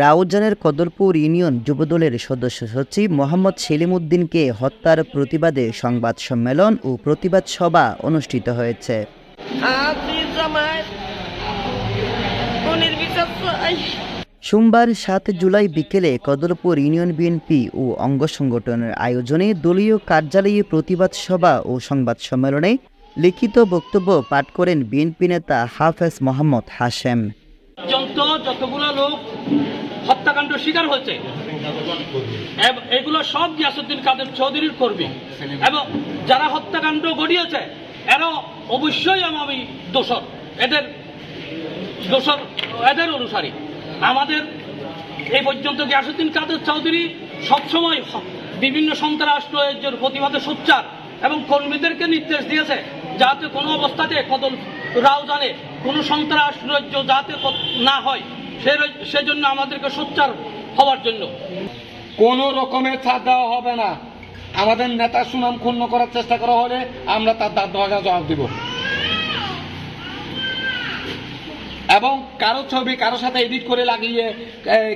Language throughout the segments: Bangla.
রাউজানের কদরপুর ইউনিয়ন যুবদলের সদস্য সচিব মোহাম্মদ সেলিম উদ্দিনকে হত্যার প্রতিবাদে সংবাদ সম্মেলন ও প্রতিবাদ সভা অনুষ্ঠিত হয়েছে। সোমবার সাত জুলাই বিকেলে কদরপুর ইউনিয়ন বিএনপি ও অঙ্গ সংগঠনের আয়োজনে দলীয় কার্যালয়ে প্রতিবাদ সভা ও সংবাদ সম্মেলনে লিখিত বক্তব্য পাঠ করেন বিএনপি নেতা হাফেজ মোহাম্মদ হাশেম। হত্যাকাণ্ড শিকার হয়েছে। এগুলো সব গিয়াসুদ্দিন কাদের চৌধুরীর কর্মী। এবং যারা হত্যাকাণ্ড ঘটিয়েছে এরা অবশ্যই আমি দোষর। এদের দোষর এদের অনুসারী। আমাদের এই পর্যন্ত গিয়াসুদ্দিন কাদের চৌধুরী সবসময় বিভিন্ন সন্ত্রাসের প্রতিবাদে সোচ্চার এবং কর্মীদেরকে নির্দেশ দিয়েছে যাতে কোনো অবস্থাতে কদল রাও জানে কোনো সন্ত্রাস যাতে না হয়। সেজন্য আমাদেরকে সোচ্চার হওয়ার জন্য। কোনো রকমের ছাড় দেওয়া হবে না। আমাদের নেতার সুনাম ক্ষুণ্ণ করার চেষ্টা করা হলে আমরা তার দাঁত ভাগা জবাব দিব। এবং কারও ছবি কারও সাথে এডিট করে লাগিয়ে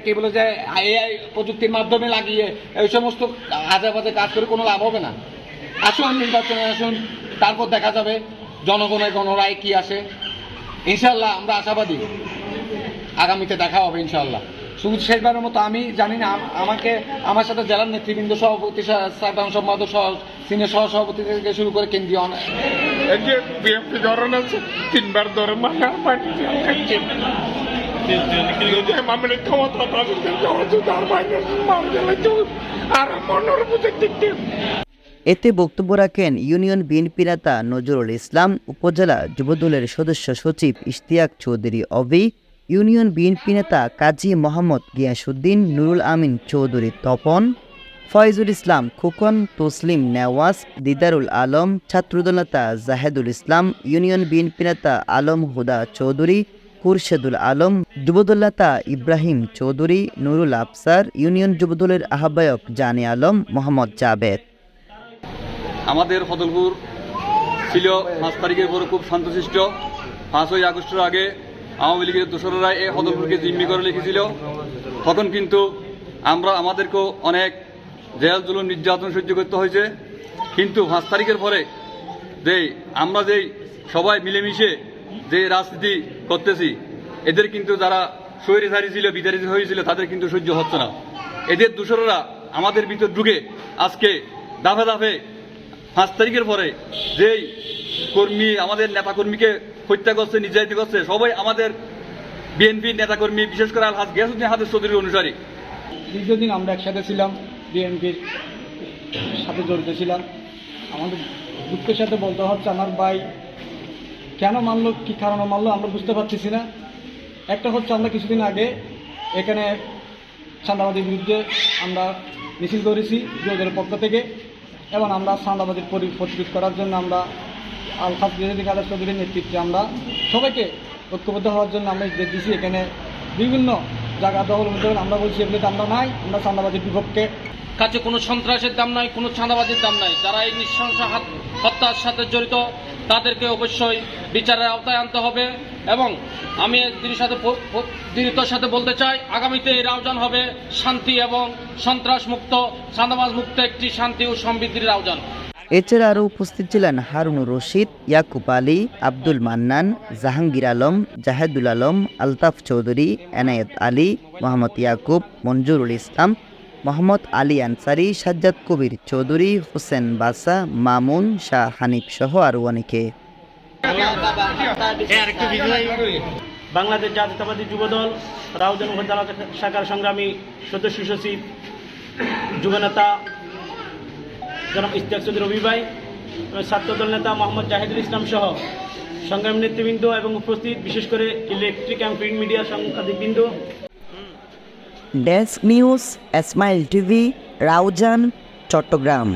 কি বলে যে, এআই প্রযুক্তির মাধ্যমে লাগিয়ে, এই সমস্ত আজে বাজে কাজ করে কোনো লাভ হবে না। আসুন, নির্বাচনে আসুন, তারপর দেখা যাবে জনগণের গণরায় কি আসে। ইনশাল্লাহ আমরা আশাবাদী। আগামীতে দেখা হবে ইনশাল্লাহ শুধু শেষবারের মতো আমি জানি না আমাকে আমার সাথে জেলার নেতৃবৃন্দ সভাপতি সাধারণ সম্পাদক সহ সিনিয়র সহ সভাপতি থেকে শুরু করে কেন্দ্রীয় অনে- এই যে বিএনপি ধরন আছে তিনবার ধরে মামলে ক্ষমতা আর মনের বুঝে এতে বক্তব্য রাখেন ইউনিয়ন বিএনপি নেতা নজরুল ইসলাম উপজেলা যুবদলের সদস্য সচিব ইশতিয়াক চৌধুরী অবি ইউনিয়ন বিএনপি নেতা কাজী মোহাম্মদ গিয়াসুদ্দিন নুরুল আমিন চৌধুরী তপন, ফয়জুল ইসলাম খোকন, তসলিম নেওয়াজ, দিদারুল আলম, ছাত্রদল নেতা জাহেদুল ইসলাম, ইউনিয়ন বিএনপি নেতা আলম হুদা চৌধুরী, খুরশেদুল আলম, যুবদল নেতা ইব্রাহিম চৌধুরী, নুরুল আফসার, ইউনিয়ন যুবদলের আহ্বায়ক জানে আলম, মোহাম্মদ জাবেদ। আমাদের ফদলপুর ছিল পাঁচ তারিখের পরে খুব শান্তশিষ্ট। পাঁচই আগস্টের আগে আওয়ামী লীগের দোসররা এই ফদলপুরকে জিম্মি করে লিখেছিল তখন কিন্তু আমরা, আমাদেরকেও অনেক জেল, জুলুম, নির্যাতন সহ্য করতে হয়েছে। কিন্তু পাঁচ তারিখের পরে যে আমরা যেই সবাই মিলেমিশে যে রাজনীতি করতেছি, এদের কিন্তু যারা স্বৈরধারী ছিল বিতাড়িত হয়েছিল, তাদের কিন্তু সহ্য হচ্ছে না। এদের দোসররা আমাদের ভিতর ঢুকে আজকে দাফে দাফে পাঁচ তারিখের পরে যেই কর্মী, আমাদের নেতাকর্মীকে হত্যা করছে, নির্যাতিত করছে, সবাই আমাদের বিএনপির নেতাকর্মী, বিশেষ করে আলহাজ গিয়াসুদ্দিন হাতের চৌধুরীর অনুসারী। দীর্ঘদিন আমরা একসাথে ছিলাম, বিএনপির সাথে জড়িত ছিলাম। আমাদের দুঃখের সাথে বলতে হচ্ছে, আমার ভাই কেন মানলো কি কারণে মানলো আমরা বুঝতে পারতেছি না। একটা হচ্ছে, আমরা কিছুদিন আগে এখানে চাঁদাবাদের বিরুদ্ধে আমরা মিছিল করেছি বিরোধের পক্ষ থেকে, এবং আমরা চাঁদাবাদের পরি- প্রতিরোধ করার জন্য আমরা আলফাজ বিরোধী কাদের চৌধুরীর নেতৃত্বে আমরা সবাইকে ঐক্যবদ্ধ হওয়ার জন্য আমরা নির্দেশ দিয়েছি। এখানে বিভিন্ন জায়গা দখল মধ্যে আমরা বলছি, এগুলোতে আমরা নাই। আমরা চাঁদাবাদের বিপক্ষে। কাছে কোনো সন্ত্রাসের দাম নাই, কোনো চাঁদাবাজির দাম নাই। যারা এই নৃশংস হাত- হত্যার সাথে জড়িত, তাদেরকে অবশ্যই বিচারের আওতায় আনতে হবে। এবং আমি দৃঢ়ের সাথে দৃঢ়তার সাথে বলতে চাই, আগামীতে এই রাউজান হবে শান্তি এবং সন্ত্রাস মুক্ত চাঁদাবাজ মুক্ত একটি শান্তি ও সমৃদ্ধির রাউজান। এছাড়া আরও উপস্থিত ছিলেন হারুনুর রশিদ, ইয়াকুব আলী, আব্দুল মান্নান, জাহাঙ্গীর আলম, জাহেদুল আলম, আলতাফ চৌধুরী, এনায়েত আলী, মোহাম্মদ ইয়াকুব, মঞ্জুরুল ইসলাম, মোহাম্মদ আলী আনসারি, সাজ্জাদ কবির চৌধুরী, হোসেন বাসা, মামুন, শাহ হানিফ সহ আরও অনেকে। বাংলাদেশ জাতীয়তাবাদী যুবদল, রাউজান শাখার সংগ্রামী সদস্য সচিব, যুবনেতা জনাব ইশতিয়াক চৌধুরী রবি ভাই ছাত্রদল নেতা মোহাম্মদ জাহিদুল ইসলাম সহ সংগ্রামী নেতৃবৃন্দ এবং উপস্থিত, বিশেষ করে electric and print media সাংবাদিকবৃন্দ। Desk news Esmail TV, Raozan, Chattogram.